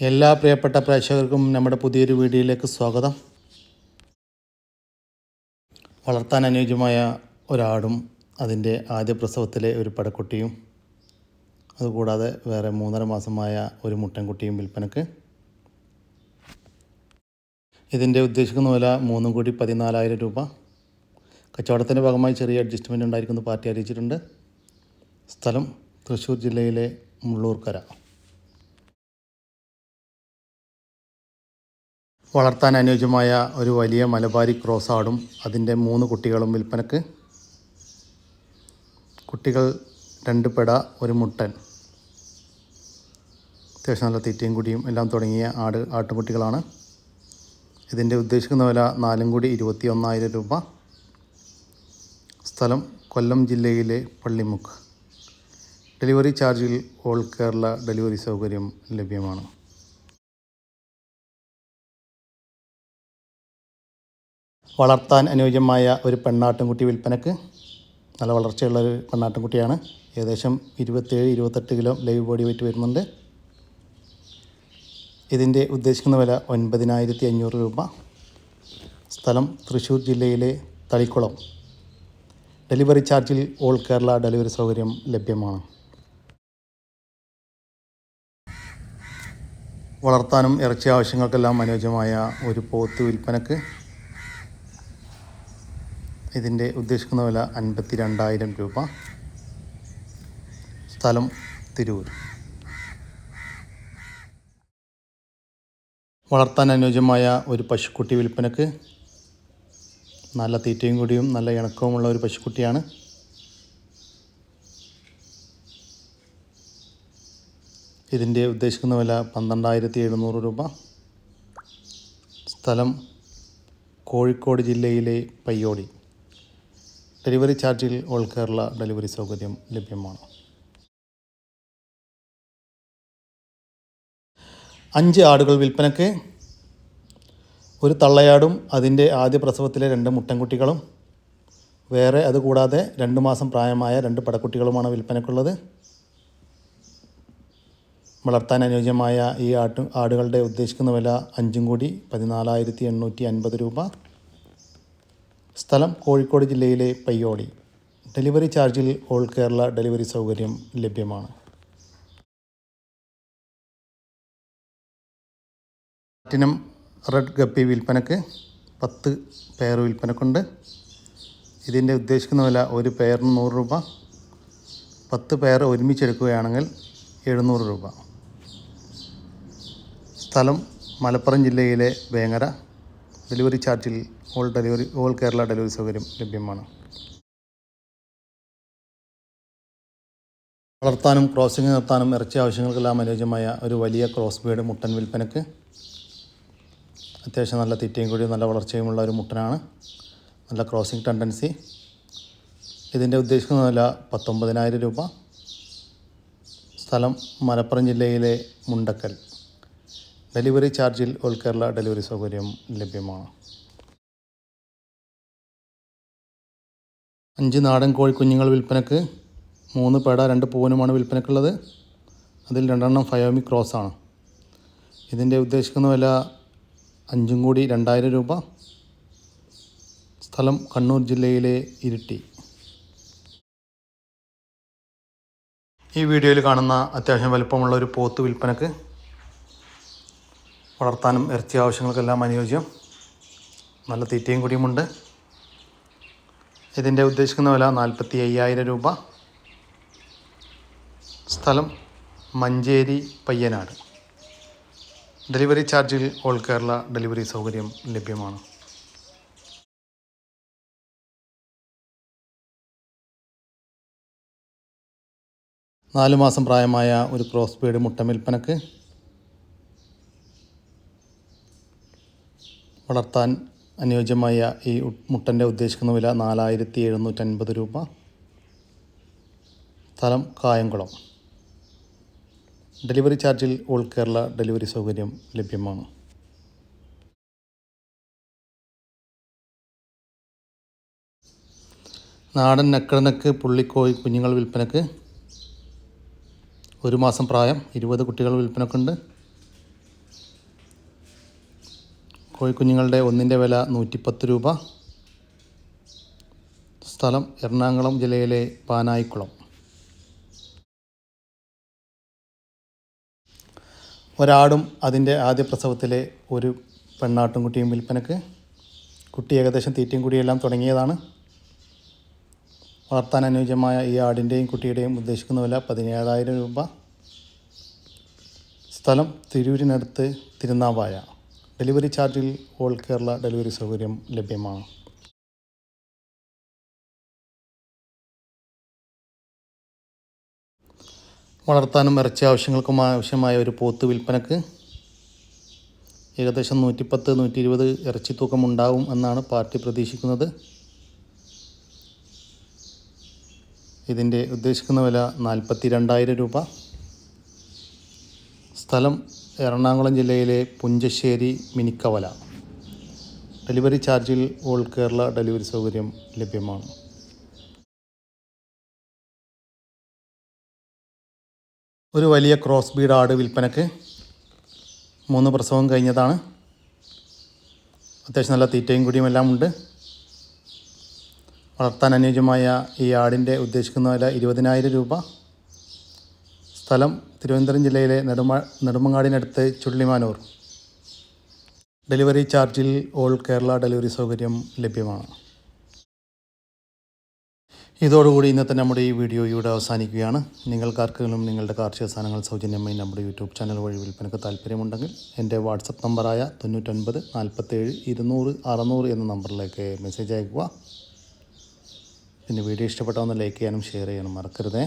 എല്ലാ പ്രിയപ്പെട്ട പ്രേക്ഷകർക്കും നമ്മുടെ പുതിയൊരു വീഡിയോയിലേക്ക് സ്വാഗതം. വളർത്താൻ അനുയോജ്യമായ ഒരാടും അതിന്റെ ആദ്യ പ്രസവത്തിലെ ഒരു പടക്കുട്ടിയും അതുകൂടാതെ വേറെ മൂന്നര മാസമായ ഒരു മുട്ടൻകുട്ടിയും വിൽപ്പനക്ക്. ഇതിന്റെ ഉദ്ദേശിക്കുന്ന വില മൂന്നും കൂടി പതിനാലായിരം രൂപ. കച്ചവടത്തിന്റെ ഭാഗമായി ചെറിയ അഡ്ജസ്റ്റ്മെന്റ് ഉണ്ടായിരിക്കുന്ന പാർട്ടി അറിയിച്ചിട്ടുണ്ട്. സ്ഥലം തൃശ്ശൂർ ജില്ലയിലെ മുള്ളൂർക്കര. വളർത്താൻ അനുയോജ്യമായ ഒരു വലിയ മലബാരി ക്രോസ് ആടും അതിന്റെ മൂന്ന് കുട്ടികളും വിൽപ്പനക്ക്. കുട്ടികൾ രണ്ട് പെട ഒരു മുട്ടൻ. അത്യാവശ്യം നല്ല തീറ്റയും കുടിയും എല്ലാം തുടങ്ങിയ ആട് ആട്ടുകുട്ടികളാണ്. ഇതിന്റെ ഉദ്ദേശിക്കുന്ന വില നാലും കൂടി ഇരുപത്തി ഒന്നായിരം രൂപ. സ്ഥലം കൊല്ലം ജില്ലയിലെ പള്ളിമുക്ക്. ഡെലിവറി ചാർജിൽ ഓൾ കേരള ഡെലിവറി സൗകര്യം ലഭ്യമാണ്. വളർത്താൻ അനുയോജ്യമായ ഒരു പെണ്ണാട്ടിൻകുട്ടി വിൽപ്പനക്ക് നല്ല വളർച്ചയുള്ള ഒരു പെണ്ണാട്ടുംകുട്ടിയാണ്. ഏകദേശം ഇരുപത്തേഴ് ഇരുപത്തെട്ട് കിലോ ലൈവ് ബോഡി വെയിറ്റ് വരുന്നുണ്ട്. ഇതിന്റെ ഉദ്ദേശിക്കുന്ന വില ഒൻപതിനായിരത്തി അഞ്ഞൂറ് രൂപ. സ്ഥലം തൃശ്ശൂർ ജില്ലയിലെ തളിക്കുളം. ഡെലിവറി ചാർജിൽ ഓൾ കേരള ഡെലിവറി സൗകര്യം ലഭ്യമാണ്. വളർത്താനും ഇറച്ചി ആവശ്യങ്ങൾക്കെല്ലാം അനുയോജ്യമായ ഒരു പോത്ത് വിൽപ്പനക്ക് ഇതിന്റെ ഉദ്ദേശിക്കുന്ന വില അൻപത്തി രണ്ടായിരം രൂപ. സ്ഥലം തിരൂർ. വളർത്താൻ അനുയോജ്യമായ ഒരു പശുക്കുട്ടി വിൽപ്പനക്ക് നല്ല തീറ്റയും കൂടിയും നല്ല ഇണക്കവുമുള്ള ഒരു പശുക്കുട്ടിയാണ്. ഇതിന്റെ ഉദ്ദേശിക്കുന്ന വില പന്ത്രണ്ടായിരത്തി എഴുന്നൂറ് രൂപ. സ്ഥലം കോഴിക്കോട് ജില്ലയിലെ പയ്യോടി. ഡെലിവറി ചാർജിൽ ഓൾ കേരള ഡെലിവറി സൗകര്യം ലഭ്യമാണ്. അഞ്ച് ആടുകൾ വിൽപ്പനയ്ക്ക് ഒരു തള്ളയാടും അതിന്റെ ആദ്യ പ്രസവത്തിലെ രണ്ട് മുട്ടൻകുട്ടികളും വേറെ അതുകൂടാതെ രണ്ട് മാസം പ്രായമായ രണ്ട് പടക്കുട്ടികളുമാണ് വിൽപ്പനയ്ക്കുള്ളത്. വളർത്താൻ അനുയോജ്യമായ ഈ ആട്ടു ആടുകളുടെ ഉദ്ദേശിക്കുന്ന വില അഞ്ചും കൂടി പതിനാലായിരത്തി എണ്ണൂറ്റി അൻപത് രൂപ. സ്ഥലം കോഴിക്കോട് ജില്ലയിലെ പയ്യോളി. ഡെലിവറി ചാർജിൽ ഓൾ കേരള ഡെലിവറി സൗകര്യം ലഭ്യമാണ്. പ്ലാറ്റിനം റെഡ് ഗപ്പി വിൽപ്പനക്ക് പത്ത് പെയർ വിൽപ്പനക്കുണ്ട്. ഇതിന്റെ ഉദ്ദേശിക്കുന്ന വില ഒരു പെയറിന് നൂറ് രൂപ. പത്ത് പെയർ ഒരുമിച്ചെടുക്കുകയാണെങ്കിൽ എഴുന്നൂറ് രൂപ. സ്ഥലം മലപ്പുറം ജില്ലയിലെ വേങ്ങര. ഡെലിവറി ചാർജിൽ all delivery all Kerala delivery സൗകര്യം ലഭ്യമാണ്. വളർത്താനും ക്രോസിംഗ് നിർത്താനും ഇറച്ചി ആവശ്യങ്ങൾക്കെല്ലാം അനുയോജ്യമായ ഒരു വലിയ ക്രോസ് ബീഡ് മുട്ടൻ വിൽപ്പനക്ക് അത്യാവശ്യം നല്ല തീറ്റയും കൂടി നല്ല വളർച്ചയുമുള്ള ഒരു മുട്ടനാണ്. നല്ല ക്രോസിംഗ് ടെൻഡൻസി. ഇതിന്റെ ഉദ്ദേശിക്കുന്ന വില പത്തൊമ്പതിനായിരം രൂപ. സ്ഥലം മലപ്പുറം ജില്ലയിലെ മുണ്ടക്കൽ. ഡെലിവറി ചാർജിൽ ഓൾ കേരള ഡെലിവറി സൗകര്യം ലഭ്യമാണ്? അഞ്ച് നാടൻ കോഴിക്കുഞ്ഞുങ്ങൾ വിൽപ്പനക്ക് മൂന്ന് പേട രണ്ട് പൂവനുമാണ് വിൽപ്പനക്കുള്ളത്. അതിൽ രണ്ടെണ്ണം ഫയോമി ആണ്. ഇതിന്റെ ഉദ്ദേശിക്കുന്ന വില അഞ്ചും കൂടി രണ്ടായിരം രൂപ. സ്ഥലം കണ്ണൂർ ജില്ലയിലെ ഇരിട്ടി. ഈ വീഡിയോയിൽ കാണുന്ന അത്യാവശ്യം വലുപ്പമുള്ള ഒരു പോത്ത് വിൽപ്പനക്ക് വളർത്താനും ഇറച്ചി ആവശ്യങ്ങൾക്കെല്ലാം അനുയോജ്യം. നല്ല തീറ്റയും കൂടിയുമുണ്ട്. ഇതിന്റെ ഉദ്ദേശിക്കുന്ന വില നാൽപ്പത്തി അയ്യായിരം രൂപ. സ്ഥലം മഞ്ചേരി പയ്യനാട്. ഡെലിവറി ചാർജിൽ ഓൾ കേരള ഡെലിവറി സൗകര്യം ലഭ്യമാണ്. നാലു മാസം പ്രായമായ ഒരു ക്രോസ് ബീഡ് മുട്ട വിൽപ്പനക്ക് വളർത്താൻ അനുയോജ്യമായ ഈ മുട്ടന്റെ ഉദ്ദേശിക്കുന്ന വില നാലായിരത്തി എഴുന്നൂറ്റൻപത് രൂപ. സ്ഥലം കായംകുളം. ഡെലിവറി ചാർജിൽ ഓൾ കേരള ഡെലിവറി സൗകര്യം ലഭ്യമാണ്. നാടൻ നക്കിഴനക്ക് പുള്ളിക്കോയി കുഞ്ഞുങ്ങൾ വിൽപ്പനക്ക്. ഒരു മാസം പ്രായം ഇരുപത് കുട്ടികൾ വിൽപ്പനക്കുണ്ട്. കോഴിക്കുഞ്ഞുങ്ങളുടെ ഒന്നിന്റെ വില നൂറ്റിപ്പത്ത് രൂപ. സ്ഥലം എറണാകുളം ജില്ലയിലെ പാനായിക്കുളം. ഒരാടും അതിന്റെ ആദ്യ പ്രസവത്തിലെ ഒരു പെണ്ണാട്ടും കുട്ടിയും വിൽപ്പനക്ക്. കുട്ടി ഏകദേശം തീറ്റയും കുടിയെല്ലാം തുടങ്ങിയതാണ്. വളർത്താൻ അനുയോജ്യമായ ഈ ആടിന്റെയും കുട്ടിയുടെയും ഉദ്ദേശിക്കുന്ന വില പതിനേഴായിരം രൂപ. സ്ഥലം തിരൂരിനടുത്ത് തിരുനാവായ. ഡെലിവറി ചാർജിൽ ഓൾ കേരള ഡെലിവറി സൗകര്യം ലഭ്യമാണ്. വളർത്താനും ഇറച്ചി ആവശ്യങ്ങൾക്കും ആവശ്യമായ ഒരു പോത്ത് വിൽപ്പനക്ക് ഏകദേശം നൂറ്റിപ്പത്ത് നൂറ്റി ഇരുപത് ഇറച്ചി തൂക്കം ഉണ്ടാവും എന്നാണ് പാർട്ടി പ്രതീക്ഷിക്കുന്നത്. ഇതിന്റെ ഉദ്ദേശിക്കുന്ന വില നാൽപ്പത്തി രണ്ടായിരം രൂപ. സ്ഥലം എറണാകുളം ജില്ലയിലെ പുഞ്ചശ്ശേരി മിനിക്കവല. ഡെലിവറി ചാർജിൽ ഓൾ കേരള ഡെലിവറി സൗകര്യം ലഭ്യമാണ്. ഒരു വലിയ ക്രോസ് ബീഡ് ആട് വിൽപ്പനക്ക് മൂന്ന് പ്രസവം കഴിഞ്ഞതാണ്. അത്യാവശ്യം നല്ല തീറ്റയും കുടിയും എല്ലാം ഉണ്ട്. വളർത്താൻ അനുയോജ്യമായ ഈ ആടിന്റെ ഉദ്ദേശിക്കുന്ന വില ഇരുപതിനായിരം രൂപ. സ്ഥലം തിരുവനന്തപുരം ജില്ലയിലെ നെടുമ നെടുമങ്ങാടിനടുത്ത് ചുള്ളിമാനൂർ. ഡെലിവറി ചാർജിൽ ഓൾ കേരള ഡെലിവറി സൗകര്യം ലഭ്യമാണ്. ഇതോടുകൂടി ഇന്നത്തെ നമ്മുടെ ഈ വീഡിയോ ഇവിടെ അവസാനിക്കുകയാണ്. നിങ്ങൾക്കാർക്കെങ്കിലും നിങ്ങളുടെ കാർഷിക സാധനങ്ങൾ സൗജന്യമായി നമ്മുടെ യൂട്യൂബ് ചാനൽ വഴി വിൽപ്പനക്ക് താല്പര്യമുണ്ടെങ്കിൽ എന്റെ വാട്സപ്പ് നമ്പറായ തൊണ്ണൂറ്റൊൻപത് നാൽപ്പത്തേഴ് ഇരുന്നൂറ് അറുന്നൂറ് എന്ന നമ്പറിലേക്ക് മെസ്സേജ് അയക്കുക പിന്നെ വീഡിയോ ഇഷ്ടപ്പെട്ടാൽ ലൈക്ക് ചെയ്യാനും ഷെയർ ചെയ്യാനും മറക്കരുതേ.